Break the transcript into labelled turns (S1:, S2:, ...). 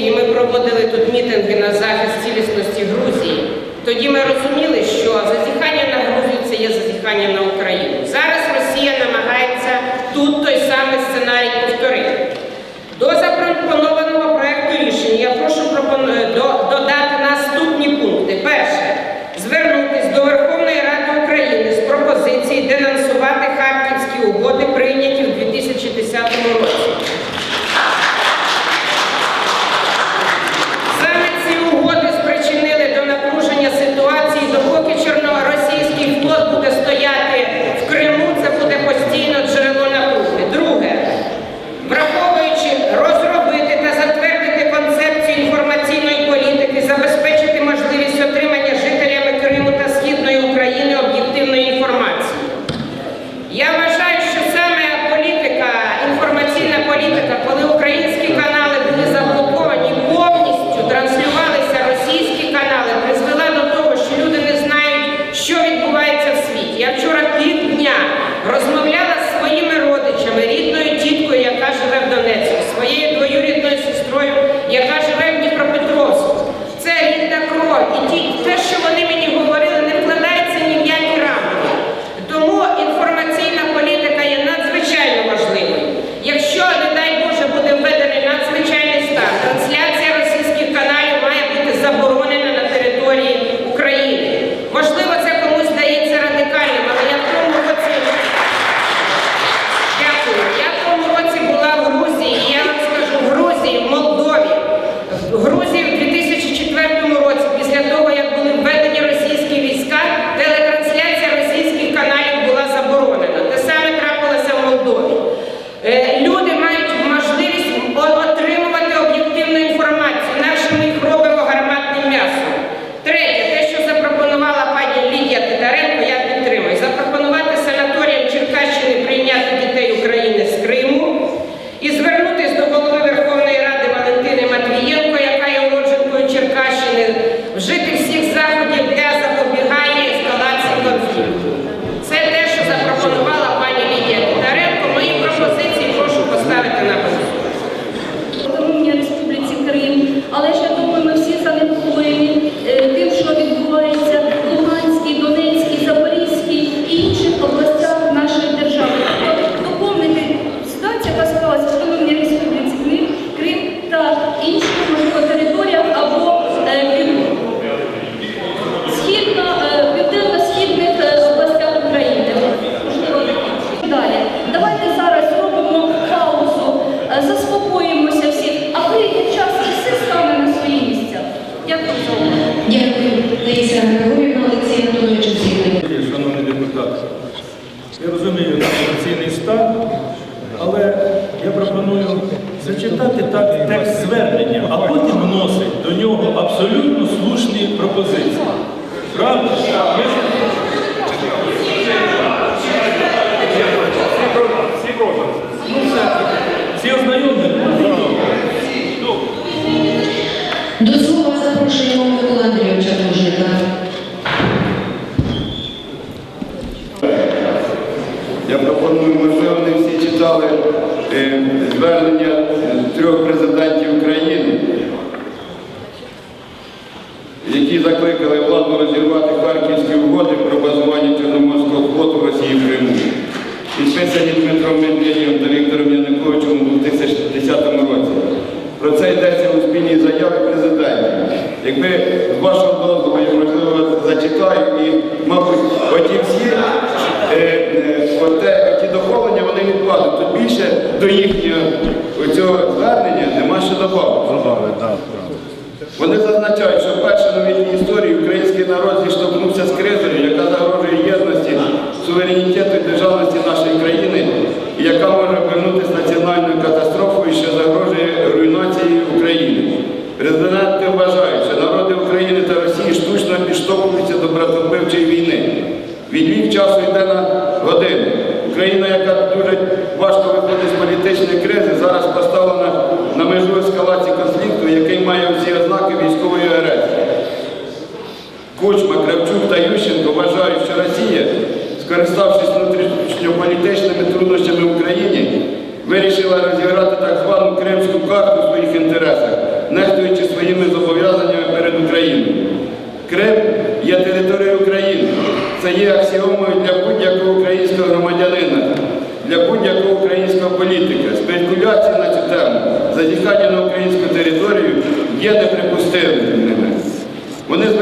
S1: І ми проводили тут мітинги на захист цілісності Грузії, тоді ми розуміли, що зазіхання на Грузію це є зазіхання на Україну. Зараз Росія намагається тут той самий сценарій повторити. До запропонованого проекту рішення я прошу додати наступні пункти. Перше. Звернутись до Верховної Ради я
S2: розумію інформаційний стан, але я пропоную зачитати так текст звернення, а потім вносить до нього абсолютно слушні пропозиції. Правда?
S3: Не всі читали е, звернення е, трьох президентів України, які закликали владу розірвати харківські угоди про базування Чорноморського флоту в Росії в Криму. Підписані Дмитром Медведєвим та Віктором Януковичем у 2010 році. Про це йдеться у спільній заяві президентів. Якби з вашого дозволу, я можливо зачитаю і, мабуть, оті всі більше до їхнього цього звернення нема що додати. Вони зазначають, що вперше в новітній історії український народ зіштовхнувся з кризою, яка загрожує єдності, суверенітету і державності нашої країни, і яка може обернутися національною катастрофою, що загрожує руйнацією України. Президенти вважають, що народи України та Росії штучно підштовхуються до братовбивчої війни. Відвік часу йде на години. Україна, яка дуже важко виходить з політичної кризи, зараз поставлена на межу ескалації конфлікту, який має всі ознаки військової агресії. Кучма, Кравчук та Ющенко вважають, що Росія, скориставшись внутрішньополітичними труднощами в Україні, вирішила розіграти так звану кримську карту в своїх інтересах, нехтуючи своїми зобов'язаннями перед Україною. Крим є територією України. Це є аксіомою для будь-якого